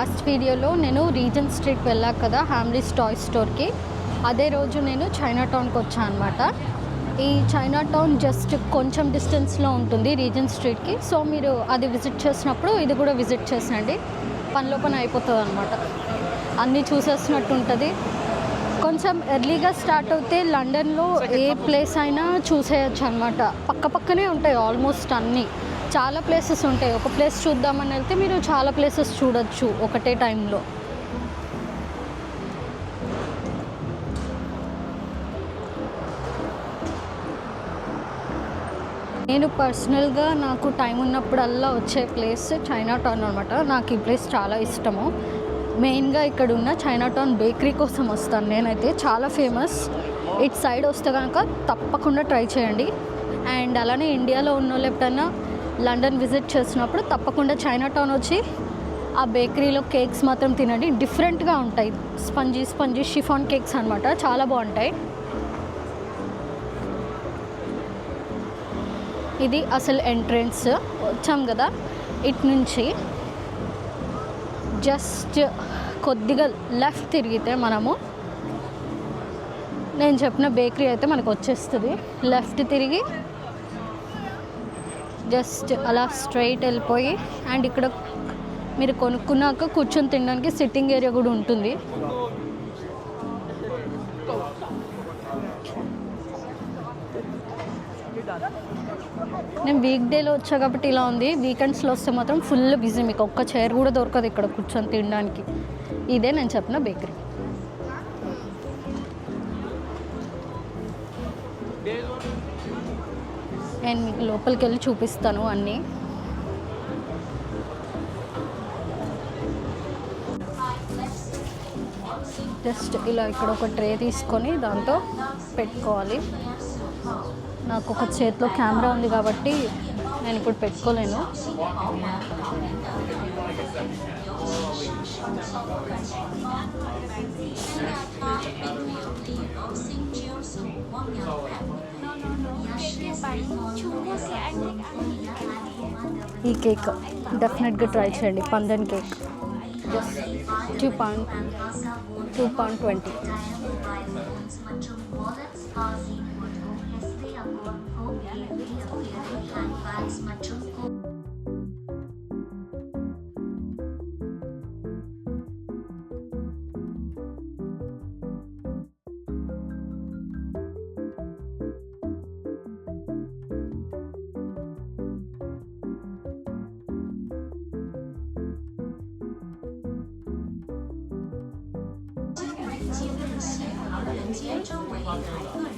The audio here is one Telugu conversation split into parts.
లాస్ట్ వీడియోలో నేను రీజన్ స్ట్రీట్ వెళ్ళా కదా హ్యామ్లీస్ టాయ్ స్టోర్కి అదే రోజు నేను చైనా టౌన్కి వచ్చాను అనమాట ఈ చైనా టౌన్ జస్ట్ కొంచెం డిస్టెన్స్లో ఉంటుంది రీజన్ స్ట్రీట్కి సో మీరు అది విజిట్ చేసినప్పుడు ఇది కూడా విజిట్ చేసండి పనిలో పని అయిపోతుంది అనమాట అన్నీ చూసేసినట్టు ఉంటుంది. కొంచెం ఎర్లీగా స్టార్ట్ అవుతే లండన్లో ఏ ప్లేస్ అయినా చూసేయచ్చు అనమాట పక్క పక్కనే ఉంటాయి ఆల్మోస్ట్ అన్నీ. చాలా ప్లేసెస్ ఉంటాయి. ఒక ప్లేస్ చూద్దామని వెళ్తే మీరు చాలా ప్లేసెస్ చూడొచ్చు ఒకటే టైంలో నేను పర్సనల్గా నాకు టైం ఉన్నప్పుడల్లా వచ్చే ప్లేస్ చైనా టౌన్ అనమాట నాకు ఈ ప్లేస్ చాలా ఇష్టము. మెయిన్గా ఇక్కడ ఉన్న చైనా టౌన్ బేకరీ కోసం వస్తాను నేనైతే. చాలా ఫేమస్ ఇటు సైడ్ వస్తే కనుక తప్పకుండా ట్రై చేయండి. అండ్ అలానే ఇండియాలో ఉన్న వాళ్ళు ఎప్పుడైనా లండన్ విజిట్ చేసినప్పుడు తప్పకుండా చైనా టౌన్ వచ్చి ఆ బేకరీలో కేక్స్ మాత్రం తినండి. డిఫరెంట్గా ఉంటాయి. స్పంజీ స్పంజీ షిఫాన్ కేక్స్ అనమాట చాలా బాగుంటాయి. ఇది అసలు ఎంట్రన్స్ వచ్చాం కదా. ఇటు నుంచి జస్ట్ కొద్దిగా లెఫ్ట్ తిరిగితే మనము నేను చెప్పిన బేకరీ అయితే మనకు వచ్చేస్తుంది. లెఫ్ట్ తిరిగి జస్ట్ అలా స్ట్రైట్ వెళ్ళిపోయి అండ్ ఇక్కడ మీరు కొనుక్కున్నాక కూర్చొని తినడానికి సిట్టింగ్ ఏరియా కూడా ఉంటుంది. నేను వీక్ డేలో వచ్చా కాబట్టి ఇలా ఉంది. వీకెండ్స్లో వస్తే మాత్రం ఫుల్ బిజీ. మీకు ఒక్క చైర్ కూడా దొరకదు ఇక్కడ కూర్చొని తినడానికి. ఇదే నేను చెప్పిన బేకరీ. నేను మీకు లోపలికి వెళ్ళి చూపిస్తాను అన్నీ. జస్ట్ ఇలా ఇక్కడ ఒక ట్రే తీసుకొని దాంతో పెట్టుకోవాలి. నాకు ఒక చేతిలో కెమెరా ఉంది కాబట్టి నేను ఇప్పుడు పెట్టుకోలేను. ఈ కేక్ డెఫినెట్గా ట్రై చేయండి. Pandan cake. Two point two point twenty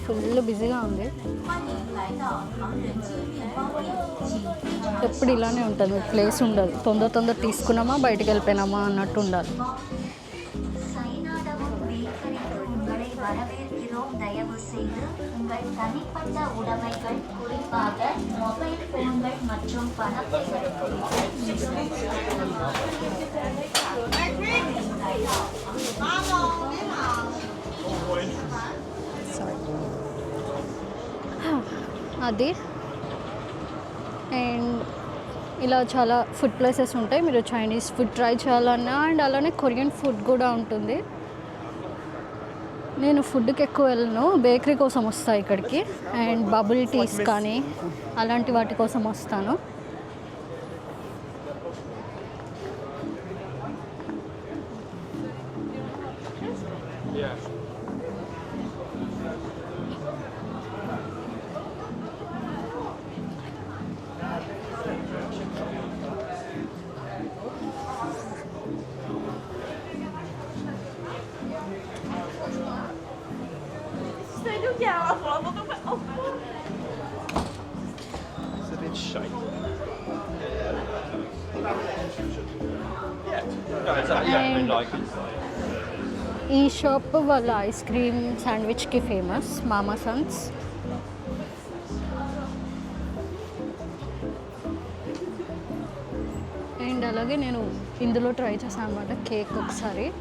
full బిజీగా ఉంది ఎప్పుడు ఇలానే ఉంటుంది ప్లేస్ ఉండదు తొందర తొందర తీసుకున్నామా బయటికి వెళ్ళిపోయినామా அன்னட்டு ఉండాలి சைனாடவும் பேக்கரிக்கு உங்களை வரவேற்கிறோம் தயவு செய்து உங்கள் தனிப்பட்ட உடைமைகள் குறிப்பாக மொபைல் போன்கள் மற்றும் பணப்பைகள் குறித்து అది అండ్ ఇలా చాలా ఫుడ్ ప్లేసెస్ ఉంటాయి మీరు చైనీస్ ఫుడ్ ట్రై చేయాలన్నా అండ్ అలానే కొరియన్ ఫుడ్ కూడా ఉంటుంది నేను ఫుడ్కి ఎక్కువ వెళ్ళను. బేకరీ కోసం వస్తాను ఇక్కడికి. అండ్ బబుల్ టీస్ కానీ అలాంటి వాటి కోసం వస్తాను. షాప్ వాళ్ళ ఐస్ క్రీమ్ శాండ్విచ్కి ఫేమస్ మామా సన్స్. అండ్ అలాగే నేను ఇందులో ట్రై చేశాను అనమాట కేక్ ఒకసారి.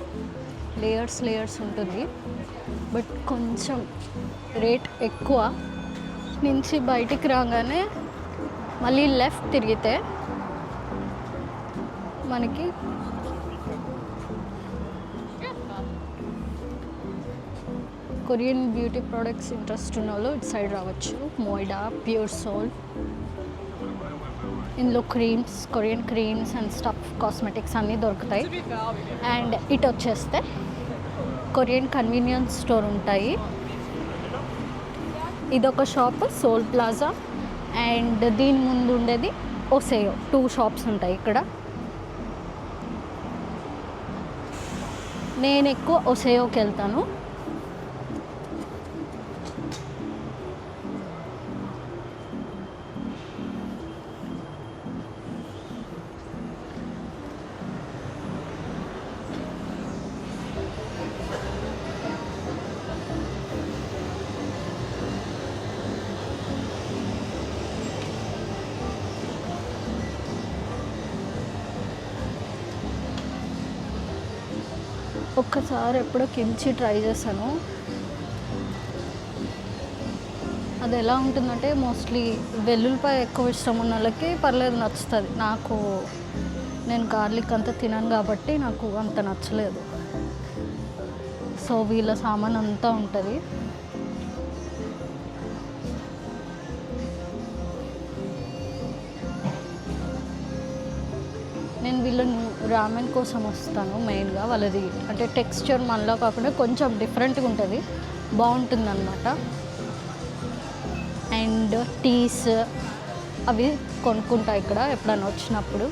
లేయర్స్ లేయర్స్ ఉంటుంది. బట్ కొంచెం రేట్ ఎక్కువ. నుంచి బయటికి రాగానే మళ్ళీ లెఫ్ట్ తిరిగితే మనకి కొరియన్ బ్యూటీ ప్రోడక్ట్స్ ఇంట్రెస్ట్ ఉన్న వాళ్ళు ఇటు సైడ్ రావచ్చు. మోయిడా ప్యూర్ సోల్ ఇందులో creams Korean creams and stuff cosmetics అన్నీ దొరుకుతాయి. అండ్ ఇటు వచ్చేస్తే కొరియన్ కన్వీనియన్స్ స్టోర్ ఉంటాయి. ఇదొక షాప్ సోల్ ప్లాజా అండ్ దీని ముందు ఉండేది ఒసేయో టూ షాప్స్ ఉంటాయి ఇక్కడ. నేను ఎక్కువ ఒసేయోకి వెళ్తాను. ఒక్కసారి ఎప్పుడో కిమ్చి ట్రై చేశాను. అది ఎలా ఉంటుందంటే మోస్ట్లీ వెల్లుల్లిపాయ ఎక్కువ ఇష్టం ఉన్న వాళ్ళకి పర్లేదు నచ్చుతుంది. నాకు నేను గార్లిక్ అంతా తినను కాబట్టి నాకు అంత నచ్చలేదు. సో వీళ్ళ సామాన్ అంతా ఉంటుంది. వీళ్ళ రామెన్ కోసం వస్తాను మెయిన్గా వాళ్ళది. అంటే టెక్స్చర్ మనలో కాకుండా కొంచెం డిఫరెంట్గా ఉంటుంది. బాగుంటుంది అనమాట అండ్ టీస్ అవి కొనుక్కుంటా ఇక్కడ ఎప్పుడైనా వచ్చినప్పుడు.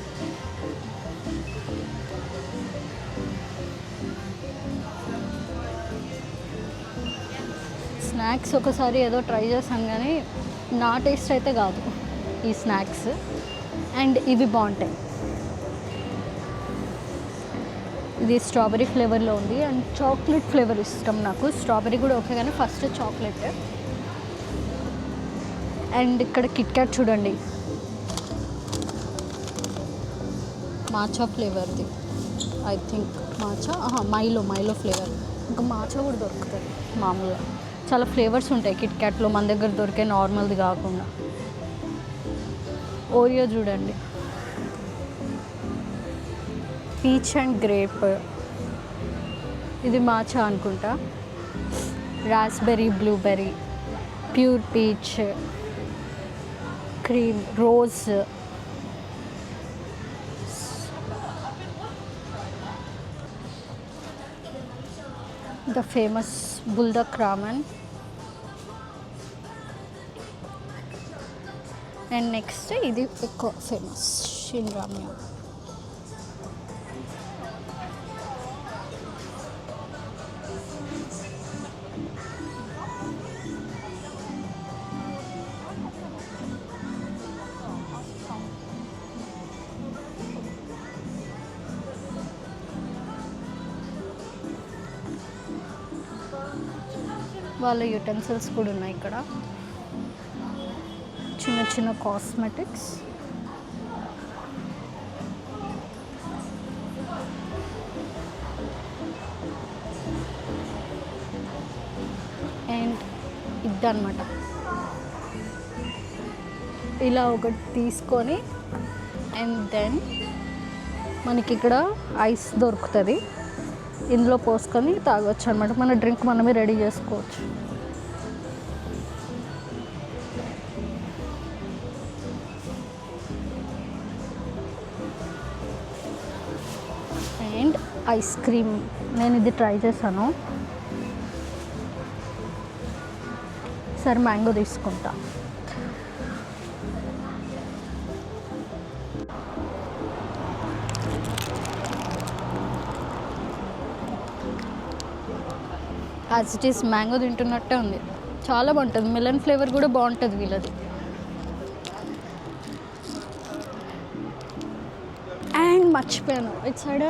స్నాక్స్ ఒకసారి ఏదో ట్రై చేశాను కానీ నా టేస్ట్ అయితే కాదు ఈ స్నాక్స్. అండ్ ఇవి బాగుంటాయి. ఇది స్ట్రాబెరీ ఫ్లేవర్లో ఉంది అండ్ చాక్లెట్ ఫ్లేవర్ ఇష్టం నాకు. స్ట్రాబెరీ కూడా ఓకే కానీ ఫస్ట్ చాక్లెట్. అండ్ ఇక్కడ కిట్ క్యాట్ చూడండి. Matcha ఫ్లేవర్ది I think matcha Milo Milo flavour ఇంకా మాచా కూడా దొరుకుతుంది మామూలుగా. చాలా ఫ్లేవర్స్ ఉంటాయి కిట్ క్యాట్లో మన దగ్గర దొరికే నార్మల్ది కాకుండా. ఓరియో చూడండి. Peach and grape. ఇది మాచా అనుకుంటా. Raspberry blueberry pure peach cream rose. The famous Buldak ramen. And next ఇది ఎక్కువ ఫేమస్ షిన్ రామ్యా వాళ్ళ యుటెన్సిల్స్ కూడా ఉన్నాయి ఇక్కడ. చిన్న చిన్న కాస్మెటిక్స్ అండ్ ఇదన్నమాట. ఇలా ఒకటి తీసుకొని అండ్ దెన్ మనకి ఇక్కడ ఐస్ దొరుకుతుంది. ఇందులో పోసుకొని తాగొచ్చు అనమాట మన డ్రింక్ మనమే రెడీ చేసుకోవచ్చు. అండ్ ఐస్ క్రీమ్ నేను ఇది ట్రై చేశాను. సరే మ్యాంగో తీసుకుంటా. యాజ్ ఇట్ ఈస్ మ్యాంగో తింటున్నట్టే ఉంది. చాలా బాగుంటుంది. మిలన్ ఫ్లేవర్ కూడా బాగుంటుంది వీళ్ళది. అండ్ మర్చిపోయాను. ఇట్ సైడ్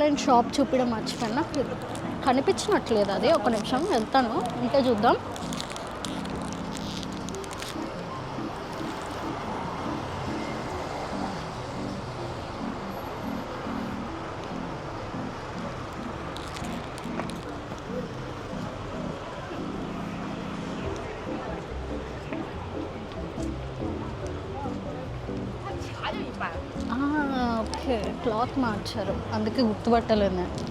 నేను షాప్ చూపించడం మర్చిపోయాను. నాకు కనిపించినట్లేదు అది. ఒక నిమిషం వెళ్తాను. ఇంకా చూద్దాం. క్లాత్ మార్చారు. అందుకే గుర్తుపట్టలేదు నేను.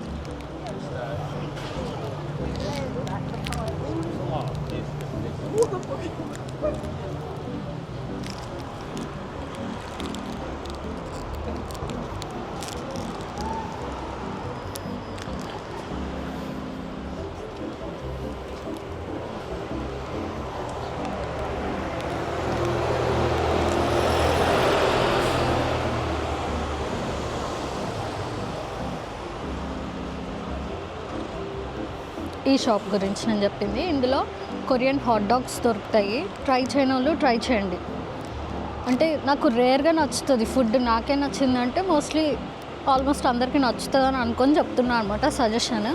ఈ షాప్ గురించి నేను చెప్పింది. ఇందులో కొరియన్ హాట్ డాగ్స్ దొరుకుతాయి. ట్రై చేయని వాళ్ళు ట్రై చేయండి. అంటే నాకు రేర్గా నచ్చుతుంది. ఫుడ్ నాకే నచ్చిందంటే మోస్ట్లీ ఆల్మోస్ట్ అందరికీ నచ్చుతుంది అని అనుకొని చెప్తున్నాను అనమాట సజెషన్.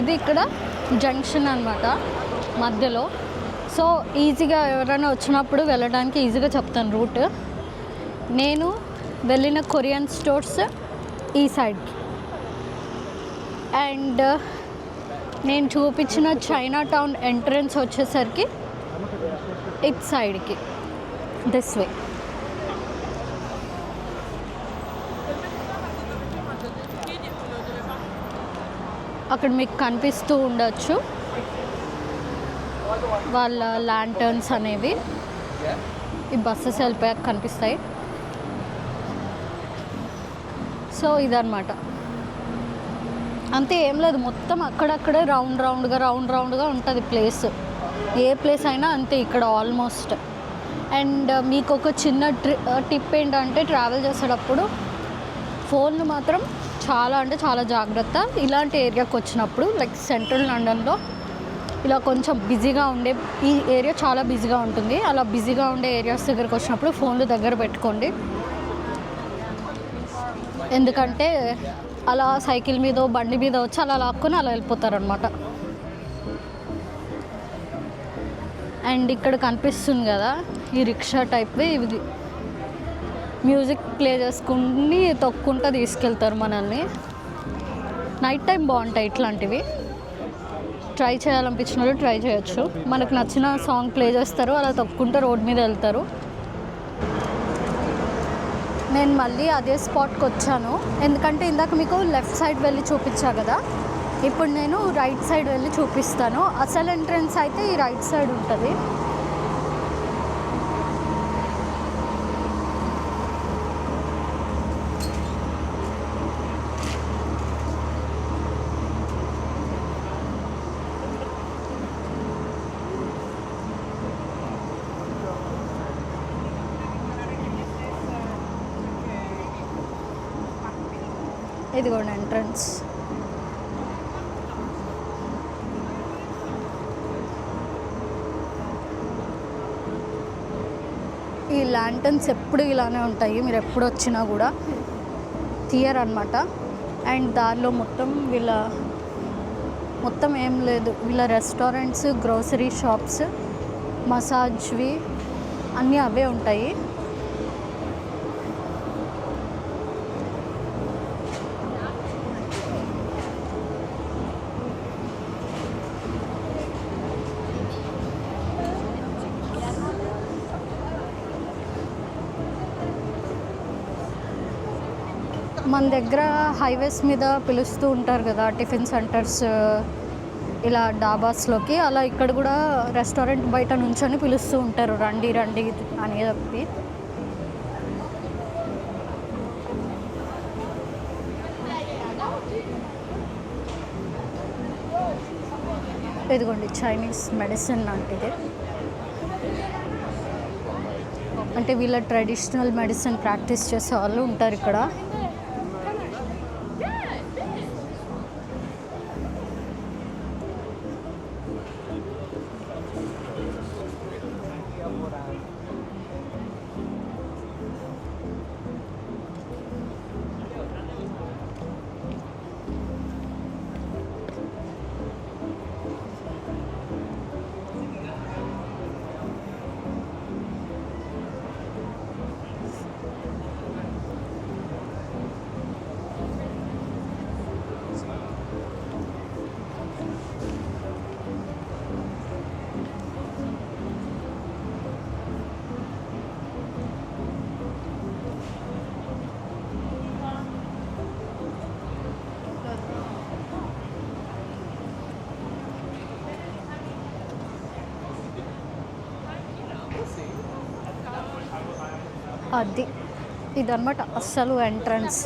ఇది ఇక్కడ జంక్షన్ అన్నమాట మధ్యలో. సో ఈజీగా ఎవరైనా వచ్చినప్పుడు వెళ్ళడానికి ఈజీగా చెప్తాను రూట్. నేను వెళ్ళిన కొరియన్ స్టోర్స్ ఈ సైడ్ అండ్ నేను చూపించిన చైనా టౌన్ ఎంట్రన్స్ వచ్చేసరికి ఇట్ సైడ్కి దిస్ వే అక్కడ మీకు కనిపిస్తూ ఉండొచ్చు. వాళ్ళ ల్యాంటర్న్స్ అనేవి. ఈ బస్సెస్ వెళ్ళిపోయాక కనిపిస్తాయి. సో ఇదన్నమాట. అంతే ఏం లేదు మొత్తం అక్కడక్కడే రౌండ్ రౌండ్గా రౌండ్ రౌండ్గా ఉంటుంది ప్లేస్. ఏ ప్లేస్ అయినా అంతే ఇక్కడ ఆల్మోస్ట్. అండ్ మీకు ఒక చిన్న ట్రి టిప్ ఏంటంటే ట్రావెల్ చేసేటప్పుడు ఫోన్ మాత్రం చాలా అంటే చాలా జాగ్రత్త. ఇలాంటి ఏరియాకి వచ్చినప్పుడు లైక్ సెంట్రల్ లండన్లో ఇలా కొంచెం బిజీగా ఉండే ఈ ఏరియా చాలా బిజీగా ఉంటుంది. అలా బిజీగా ఉండే ఏరియాస్ దగ్గరకు వచ్చినప్పుడు ఫోన్లు దగ్గర పెట్టుకోండి. ఎందుకంటే అలా సైకిల్ మీద బండి మీద వచ్చి అలా లాక్కొని అలా వెళ్ళిపోతారనమాట అండ్ ఇక్కడ కనిపిస్తుంది కదా ఈ రిక్షా టైప్ ఇది మ్యూజిక్ ప్లే చేసుకుని తొక్కుంటా తీసుకెళ్తారు మనల్ని. నైట్ టైం బాగుంటాయి ఇట్లాంటివి. ట్రై చేయాలనిపించిన వాళ్ళు ట్రై చేయొచ్చు. మనకు నచ్చిన సాంగ్ ప్లే చేస్తారు అలా తొక్కుంటూ రోడ్ మీద వెళ్తారు. నేను మళ్ళీ అదే స్పాట్కి వచ్చాను. ఎందుకంటే ఇందాక మీకు లెఫ్ట్ సైడ్ వెళ్ళి చూపించా కదా? ఇప్పుడు నేను రైట్ సైడ్ వెళ్ళి చూపిస్తాను. అసలు ఎంట్రన్స్ అయితే ఈ రైట్ సైడ్ ఉంటుంది. ఇదిగోండి ఎంట్రన్స్ ఈ ల్యాంటన్స్ ఎప్పుడు ఇలానే ఉంటాయి మీరు ఎప్పుడు వచ్చినా కూడా తీయర్ అనమాట అండ్ దారిలో మొత్తం వీళ్ళ మొత్తం ఏం లేదు. వీళ్ళ రెస్టారెంట్స్ గ్రోసరీ షాప్స్ మసాజ్వి అన్నీ అవే ఉంటాయి. మన దగ్గర హైవేస్ మీద పిలుస్తూ ఉంటారు కదా టిఫిన్ సెంటర్స్ ఇలా డాబాస్లోకి. అలా ఇక్కడ కూడా రెస్టారెంట్ బయట నుంచొని పిలుస్తూ ఉంటారు రండి రండి అని చెప్పి. ఇదిగోండి చైనీస్ మెడిసిన్ లాంటిది. అంటే వీళ్ళ ట్రెడిషనల్ మెడిసిన్ ప్రాక్టీస్ చేసే వాళ్ళు ఉంటారు ఇక్కడ. అది. ఇదన్నమాట అస్సలు ఎంట్రన్స్.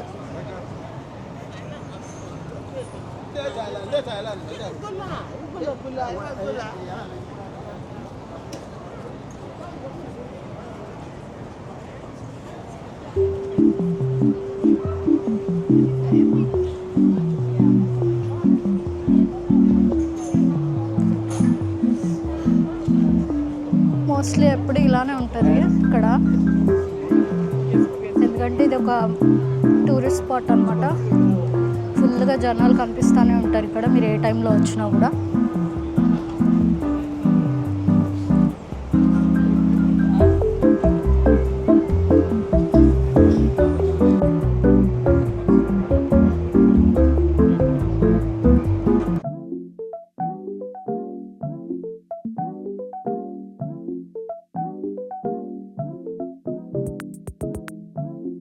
మోస్ట్లీ ఎప్పుడు ఇలానే ఉంటుంది. ఒక టూరిస్ట్ స్పాట్ అనమాట ఫుల్గా జనాలు కనిపిస్తూనే ఉంటారు ఇక్కడ. మీరు ఏ టైంలో వచ్చినా కూడా.